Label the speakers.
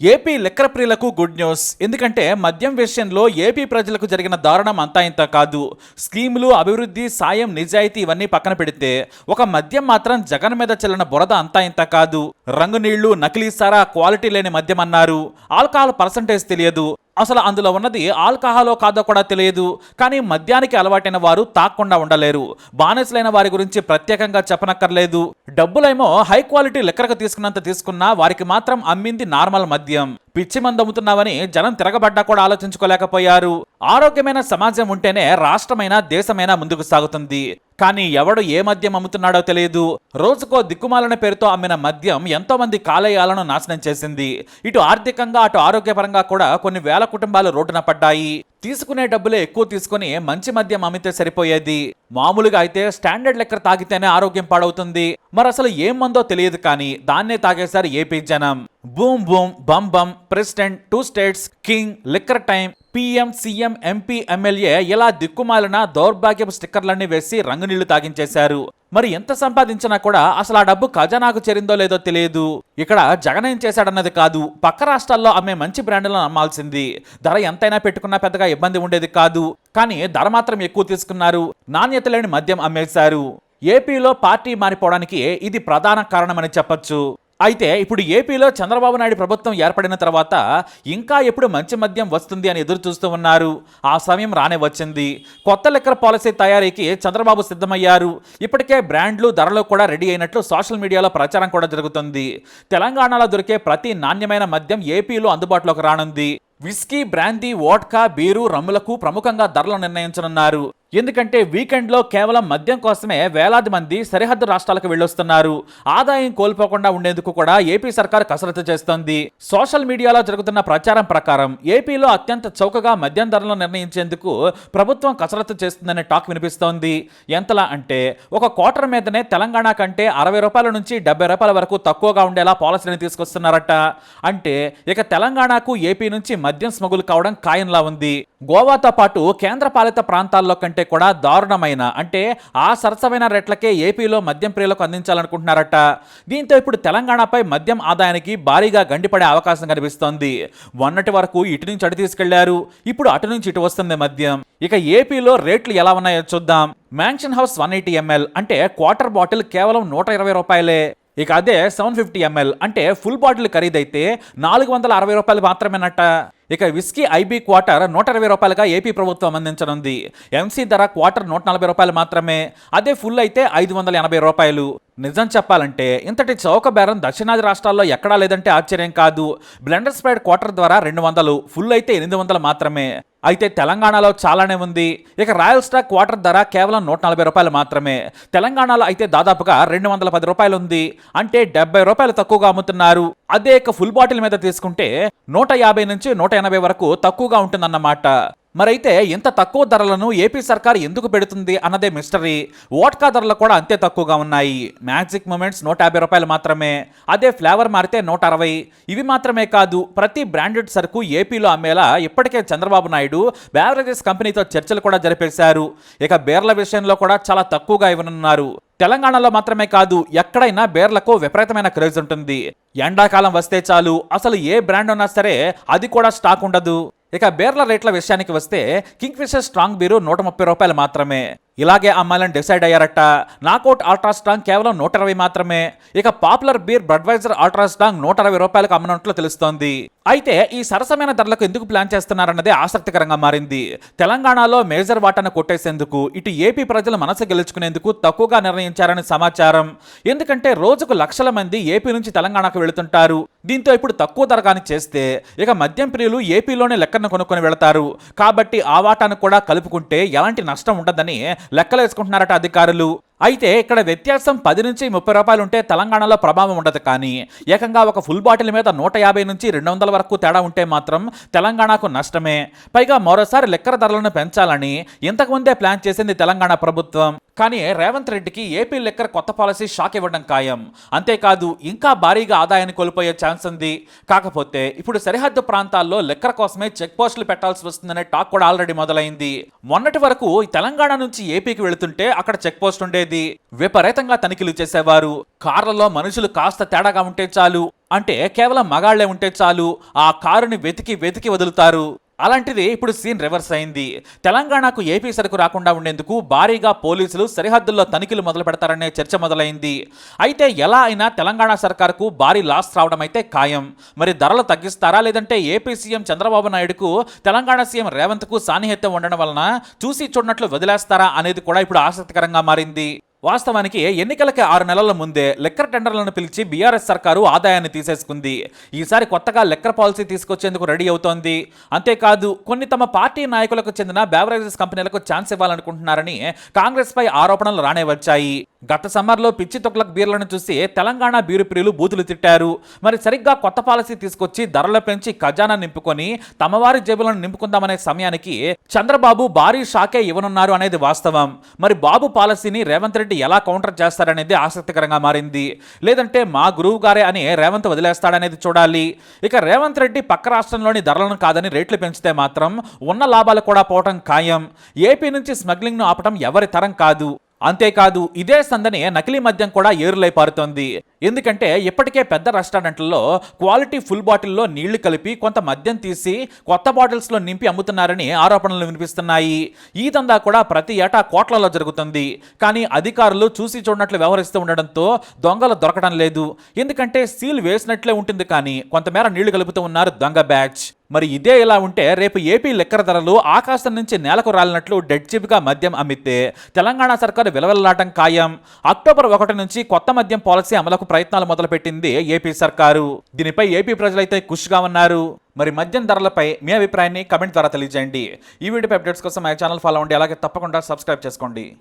Speaker 1: AP liquor ప్రియులకు good news. ఎందుకంటే మద్యం విషయంలో ఏపీ ప్రజలకు జరిగిన దారుణం అంతా ఇంత కాదు. స్కీములు అభివృద్ధి సాయం నిజాయితీ ఇవన్నీ పక్కన పెడితే ఒక మద్యం మాత్రం జగన్ మీద చెల్లిన బురద అంతా ఇంత కాదు. రంగు నీళ్ళు నకిలీ సారా క్వాలిటీ లేని మద్యం అన్నారు. ఆల్కహాల్ పర్సంటేజ్ తెలియదు. అసలు అందులో ఉన్నది ఆల్కహాలో కాదో కూడా తెలియదు. కానీ మద్యానికి అలవాటైన వారు తాక్కుండా ఉండలేరు. బానిసలైన వారి గురించి ప్రత్యేకంగా చెప్పనక్కర్లేదు. డబ్బులేమో హై క్వాలిటీ లెక్కరకు తీసుకున్నంత తీసుకున్నా వారికి మాత్రం అమ్మింది నార్మల్ మద్యం. పిచ్చి మందు అమ్ముతున్నావని జనం తిరగబడ్డా కూడా ఆలోచించుకోలేకపోయారు. ఆరోగ్యమైన సమాజం ఉంటేనే రాష్ట్రమైన దేశమైనా ముందుకు సాగుతుంది. కానీ ఎవడు ఏ మద్యం అమ్ముతున్నాడో తెలియదు. రోజుకో దిక్కుమాలన పేరుతో అమ్మిన మద్యం ఎంతో మంది కాలేయాలను నాశనం చేసింది. ఇటు ఆర్థికంగా అటు ఆరోగ్యపరంగా కూడా కొన్ని వేల కుటుంబాలు రోడ్డున పడ్డాయి. తీసుకునే డబ్బులే ఎక్కువ తీసుకుని మంచి మద్యం అమ్మితే సరిపోయేది. మామూలుగా అయితే స్టాండర్డ్ లెక్కర్ తాగితేనే ఆరోగ్యం పాడవుతుంది. మరి అసలు ఏం మందో తెలియదు కానీ దాన్నే తాగేశారు ఏపీ జనం. Boom boom bum bum president two states king liquor time PM CM MP MLA ఇలా దిక్కుమాలిన దౌర్భాగ్యపు స్టిక్కర్లన్నీ వేసి రంగునీళ్ళు తాగించేశారు. మరి ఎంత సంపాదించినా కూడా అసలు ఆ డబ్బు ఖజానాకు చేరిందో లేదో తెలియదు. ఇక్కడ జగన్ ఏం చేశాడన్నది కాదు. పక్క రాష్ట్రాల్లో అమ్మే మంచి బ్రాండ్లను అమ్మాల్సింది. ధర ఎంతైనా పెట్టుకున్నా పెద్దగా ఇబ్బంది ఉండేది కాదు. కానీ ధర మాత్రం ఎక్కువ తీసుకున్నారు. నాణ్యత లేని మద్యం అమ్మేశారు. ఏపీలో పార్టీ మారిపోవడానికి ఇది ప్రధాన కారణమని చెప్పొచ్చు. అయితే ఇప్పుడు ఏపీలో చంద్రబాబు నాయుడు ప్రభుత్వం ఏర్పడిన తర్వాత ఇంకా ఎప్పుడు మంచి మద్యం వస్తుంది అని ఎదురు చూస్తూ ఉన్నారు. ఆ సమయం రానే వచ్చింది కొత్త లెక్కర్ పాలసీ తయారీకి చంద్రబాబు సిద్ధమయ్యారు. ఇప్పటికే బ్రాండ్లు ధరలు కూడా రెడీ అయినట్లు సోషల్ మీడియాలో ప్రచారం కూడా జరుగుతుంది. తెలంగాణలో దొరికే ప్రతి నాణ్యమైన మద్యం ఏపీలో అందుబాటులోకి రానుంది. విస్కీ బ్రాందీ వోడ్కా బీరు రమ్ములకు ప్రముఖంగా ధరలు నిర్ణయించనున్నారు. ఎందుకంటే వీకెండ్లో కేవలం మద్యం కోసమే వేలాది మంది సరిహద్దు రాష్ట్రాలకు వెళ్ళొస్తున్నారు. ఆదాయం కోల్పోకుండా ఉండేందుకు కూడా ఏపీ సర్కార్ కసరత్తు చేస్తోంది. సోషల్ మీడియాలో జరుగుతున్న ప్రచారం ప్రకారం ఏపీలో అత్యంత చౌకగా మద్యం ధరలను నిర్ణయించేందుకు ప్రభుత్వం కసరత్తు చేస్తుందనే టాక్ వినిపిస్తోంది. ఎంతలా అంటే ఒక క్వార్టర్ మీదనే తెలంగాణ కంటే అరవై రూపాయల నుంచి డెబ్బై రూపాయల వరకు తక్కువగా ఉండేలా పాలసీని తీసుకొస్తున్నారట. అంటే ఇక తెలంగాణకు ఏపీ నుంచి మద్యం స్మగుల్ కావడం ఖాయంలా ఉంది. గోవాతో పాటు కేంద్ర పాలిత ప్రాంతాల్లో కంటే కూడా దారుణమైన అంటే ఆ సరసమైన రేట్లకే ఏపీలో మద్యం ప్రియులకు అందించాలనుకుంటున్నారట. దీంతో ఇప్పుడు తెలంగాణపై మద్యం ఆదాయానికి భారీగా గండిపడే అవకాశం కనిపిస్తోంది. మొన్నటి వరకు ఇటు నుంచి అటు తీసుకెళ్ళారు ఇప్పుడు అటు నుంచి ఇటు వస్తుంది మద్యం. ఇక ఏపీలో రేట్లు ఎలా ఉన్నాయో చూద్దాం. Mansion House one eighty ML అంటే క్వార్టర్ బాటిల్ కేవలం నూట ఇరవై రూపాయలే. ఇక అదే సెవెన్ ఫిఫ్టీ ఎంఎల్ అంటే ఫుల్ బాటిల్ ఖరీదైతే నాలుగు వందల అరవై రూపాయలు మాత్రమేనట. ఇక విస్కీ ఐబీ క్వార్టర్ నూట ఇరవై రూపాయలుగా ఏపీ ప్రభుత్వం అందించనుంది. ఎంసీ ధర క్వార్టర్ నూట నలభై రూపాయలు మాత్రమే. అదే ఫుల్ అయితే ఐదు వందల ఎనభై రూపాయలు. నిజం చెప్పాలంటే ఇంతటి చౌక బేరం దక్షిణాది రాష్ట్రాల్లో ఎక్కడా లేదంటే ఆశ్చర్యం కాదు. బ్లెండర్ స్ప్రైడ్ క్వార్టర్ ద్వారా రెండు వందలు ఫుల్ అయితే ఎనిమిది వందలు మాత్రమే. అయితే తెలంగాణలో చాలానే ఉంది. ఇక రాయల్ స్టాక్ క్వార్టర్ ధర కేవలం నూట నలభై రూపాయలు మాత్రమే. తెలంగాణలో అయితే దాదాపుగా రెండు వందల పది రూపాయలు ఉంది. అంటే డెబ్బై రూపాయలు తక్కువగా అమ్ముతున్నారు. అదే ఇక ఫుల్ బాటిల్ మీద తీసుకుంటే నూట యాభై నుంచి నూట ఎనభై వరకు తక్కువగా ఉంటుందన్నమాట. మరైతే ఇంత తక్కువ ధరలను ఏపీ సర్కార్ ఎందుకు పెడుతుంది అన్నదే మిస్టరీ ఓట్కా ధరలు కూడా అంతే తక్కువగా ఉన్నాయి. మ్యాజిక్ మూమెంట్స్ నూట యాభై రూపాయలు మాత్రమే. అదే ఫ్లేవర్ మారితే నూట అరవై. ఇవి మాత్రమే కాదు ప్రతి బ్రాండెడ్ సరుకు ఏపీలో అమ్మేలా ఇప్పటికే చంద్రబాబు నాయుడు బ్యావరేజెస్ కంపెనీతో చర్చలు కూడా జరిపేశారు. ఇక బేర్ల విషయంలో కూడా చాలా తక్కువగా ఇవ్వనున్నారు. తెలంగాణలో మాత్రమే కాదు ఎక్కడైనా బేర్లకు విపరీతమైన క్రేజ్ ఉంటుంది. ఎండాకాలం వస్తే చాలు అసలు ఏ బ్రాండ్ ఉన్నా సరే అది కూడా స్టాక్ ఉండదు. ఇక బేర్ల రేట్ల విషయానికి వస్తే కింగ్ఫిషర్ స్ట్రాంగ్ బీరు నూట ముప్పై రూపాయలు మాత్రమే. ఇలాగే అమ్మాలని డిసైడ్ అయ్యారట. నాకౌట్ అల్ట్రా స్ట్రాంగ్ కేవలం నూట ఇరవై మాత్రమే. ఇక popular beer Budweiser ultra strong నూట అరవై రూపాయలకు అమ్మనట్లు తెలుస్తోంది. అయితే ఈ సరసమైన ధరలకు ఎందుకు ప్లాన్ చేస్తున్నారన్నదే ఆసక్తికరంగా మారింది. తెలంగాణలో మేజర్ వాటాను కొట్టేసేందుకు ఇటు ఏపీ ప్రజల మనసు గెలుచుకునేందుకు తక్కువగా నిర్ణయించారని సమాచారం. ఎందుకంటే రోజుకు లక్షల మంది ఏపీ నుంచి తెలంగాణకు వెళుతుంటారు. దీంతో ఇప్పుడు తక్కువ ధరగాని చేస్తే ఇక మద్యం ప్రియులు ఏపీలోనే లెక్కను కొనుక్కొని వెళతారు. కాబట్టి ఆ వాటాను కూడా కలుపుకుంటే ఎలాంటి నష్టం ఉండదని లెక్కలేసుకుంటున్నారట అధికారులు. అయితే ఇక్కడ వ్యత్యాసం పది నుంచి ముప్పై రూపాయలు ఉంటే తెలంగాణలో ప్రభావం ఉండదు కానీ ఏకంగా ఒక ఫుల్ బాటిల్ మీద నూట యాభై నుంచి రెండు వందల వరకు తేడా ఉంటే మాత్రం తెలంగాణకు నష్టమే. పైగా మరోసారి లెక్కర ధరలను పెంచాలని ఇంతకుముందే ప్లాన్ చేసింది తెలంగాణ ప్రభుత్వం. కానీ రేవంత్ రెడ్డికి ఏపీ లెక్కర్ కొత్త పాలసీ షాక్ ఇవ్వడం ఖాయం. అంతేకాదు ఇంకా భారీగా ఆదాయాన్ని కోల్పోయే ఛాన్స్ ఉంది. కాకపోతే ఇప్పుడు సరిహద్దు ప్రాంతాల్లో లెక్కర్ కోసమే చెక్ పోస్టులు పెట్టాల్సి వస్తుందనే టాక్ కూడా ఆల్రెడీ మొదలైంది. మొన్నటి వరకు తెలంగాణ నుంచి ఏపీకి వెళుతుంటే అక్కడ చెక్ పోస్ట్ ఉండేది. విపరీతంగా తనిఖీలు చేసేవారు. కార్లలో మనుషులు కాస్త తేడాగా ఉంటే చాలు. అంటే కేవలం మగాళ్ళే ఉంటే చాలు. ఆ కారుని వెతికి వెతికి వదులుతారు. అలాంటిది ఇప్పుడు సీన్ రివర్స్ అయింది. తెలంగాణకు ఏపీ సరుకు రాకుండా ఉండేందుకు భారీగా పోలీసులు సరిహద్దుల్లో తనిఖీలు మొదలు పెడతారనే చర్చ మొదలైంది. అయితే ఎలా అయినా తెలంగాణ సర్కార్కు భారీ లాస్ రావడం అయితే ఖాయం. మరి ధరలు తగ్గిస్తారా? లేదంటే ఏపీ సీఎం చంద్రబాబు నాయుడుకు తెలంగాణ సీఎం రేవంత్కు సాన్నిహిత్యం ఉండడం వలన చూసి చూడనట్లు వదిలేస్తారా అనేది కూడా ఇప్పుడు ఆసక్తికరంగా మారింది. వాస్తవానికి ఎన్నికలకి ఆరు నెలల ముందే లెక్కర్ టెండర్లను పిలిచి బీఆర్ఎస్ సర్కారు ఆదాయాన్ని తీసేసుకుంది. ఈసారి కొత్తగా లెక్కర్ పాలసీ తీసుకొచ్చేందుకు రెడీ అవుతోంది. అంతేకాదు కొన్ని తమ పార్టీ నాయకులకు చెందిన బేవరేజెస్ కంపెనీలకు ఛాన్స్ ఇవ్వాలనుకుంటున్నారని కాంగ్రెస్ పై ఆరోపణలు రానే వచ్చాయి. గత సమ్మర్లో పిచ్చి తొక్లకు బీర్లను చూసి తెలంగాణ బీరు ప్రియులు బూతులు తిట్టారు. మరి సరిగ్గా కొత్త పాలసీ తీసుకొచ్చి ధరలు పెంచి ఖజానా నింపుకొని తమవారి జేబులను నింపుకుందామనే సమయానికి చంద్రబాబు భారీ షాకే ఇవ్వనున్నారు అనేది వాస్తవం. మరి బాబు పాలసీని రేవంత్ రెడ్డి ఎలా కౌంటర్ చేస్తారనేది ఆసక్తికరంగా మారింది. లేదంటే మా గురువు గారే అని రేవంత్ వదిలేస్తాడనేది చూడాలి. ఇక రేవంత్ రెడ్డి పక్క రాష్ట్రంలోని ధరలను కాదని రేట్లు పెంచితే మాత్రం ఉన్న లాభాలు కూడా పోవటం ఖాయం. ఏపీ నుంచి స్మగ్లింగ్ను ఆపటం ఎవరి తరం కాదు. అంతేకాదు ఇదే సందని నకిలీ మద్యం కూడా ఏరులై పారుతోంది. ఎందుకంటే ఇప్పటికే పెద్ద రెస్టారెంట్లలో క్వాలిటీ ఫుల్ బాటిల్లో నీళ్ళు కలిపి కొంత మద్యం తీసి కొత్త బాటిల్స్లో నింపి అమ్ముతున్నారని ఆరోపణలు వినిపిస్తున్నాయి. ఈ దందా కూడా ప్రతి ఏటా కోట్లలో జరుగుతుంది. కానీ అధికారులు చూసి చూడనట్లు వ్యవహరిస్తూ ఉండడంతో దొంగలు దొరకడం లేదు. ఎందుకంటే సీల్ వేసినట్లే ఉంటుంది కానీ కొంతమేర నీళ్ళు కలుపుతూ ఉన్నారు దొంగ బ్యాచ్. మరి ఇదే ఇలా ఉంటే రేపు ఏపీ లెక్కర ధరలు ఆకాశం నుంచి నేలకు రాలినట్లు డెడ్ చిప్గా మద్యం అమ్మితే తెలంగాణ సర్కారు విలవెల్లాటం ఖాయం. అక్టోబర్ ఒకటి నుంచి కొత్త మద్యం పాలసీ అమలుకు ప్రయత్నాలు మొదలుపెట్టింది ఏపీ సర్కారు. దీనిపై ఏపీ ప్రజలైతే ఖుషిగా ఉన్నారు. మరి మద్యం ధరలపై మీ అభిప్రాయాన్ని కమెంట్ ద్వారా తెలియజేయండి. ఈ వీడియో అప్డేట్స్ కోసం మా ఛానల్ ఫాలో అవ్వండి. అలాగే తప్పకుండా సబ్స్క్రైబ్ చేసుకోండి.